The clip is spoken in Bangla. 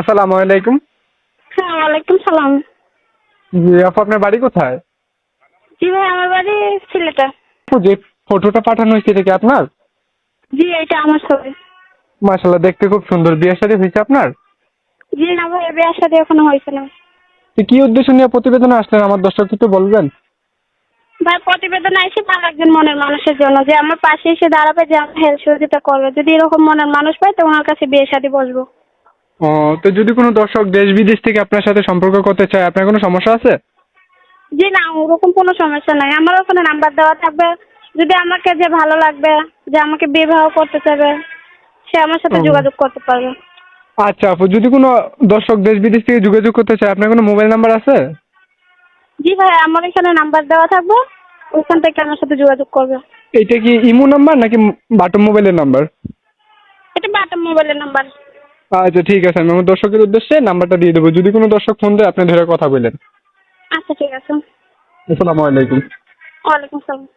আসসালামু আলাইকুম। হ্যাঁ ওয়ালাইকুম সালাম। জি আপু আপনার বাড়ি কোথায়? জি ভাই আমার বাড়ি সিলেটে। যে ফটোটা পাঠানো হয়েছে এটা কি আপনার? জি এটা আমার ছবি। মাশাল্লাহ দেখতে খুব সুন্দর। বিয়ে শাদী হয়েছে আপনার? জি না ভাই বিয়ের সাথে এখনও হয়েছে না। তো কি উদ্দেশ্য নিয়ে প্রতিবেদনে আসলেন? আমার দর্শক একটু বলবেন। ভাই প্রতিবেদন এসে ভালো একজন মনের মানুষের জন্য। যে আমার পাশে এসে দাঁড়াবে যে আমার হেল্প সহযোগিতা করবে। যদি এরকম মনের মানুষ পাই তো ওনার কাছে বিয়ে শাদী বসবো। ও তো যদি কোনো দর্শক দেশ বিদেশ থেকে আপনার সাথে সম্পর্ক করতে চায় আপনার কোনো সমস্যা আছে? জি না ওরকম কোনো সমস্যা নাই। আমার ওখানে নাম্বার দেওয়া থাকবে। যদি আমাকে যে ভালো লাগবে যে আমাকে বিবাহ করতে চাবে সে আমার সাথে যোগাযোগ করতে পারবে। আচ্ছা আপু যদি কোনো দর্শক দেশ বিদেশ থেকে যোগাযোগ করতে চায় আপনার কোনো মোবাইল নাম্বার আছে? জি ভাই আমার এখানে নাম্বার দেওয়া থাকবে। ওখান থেকে আমার সাথে যোগাযোগ করবে। এটা কি ইমো নাম্বার নাকি বাটন মোবাইলের নাম্বার এটা বাটাম মোবাইলের নাম্বার আচ্ছা ঠিক আছে আমি আমার দর্শকের উদ্দেশ্যে নাম্বারটা দিয়ে দেবো। যদি কোনো দর্শক ফোন দেয় আপনি ধরে কথা বলেন। আচ্ছা ঠিক আছে। আসসালামু আলাইকুম। ওয়ালাইকুম সালাম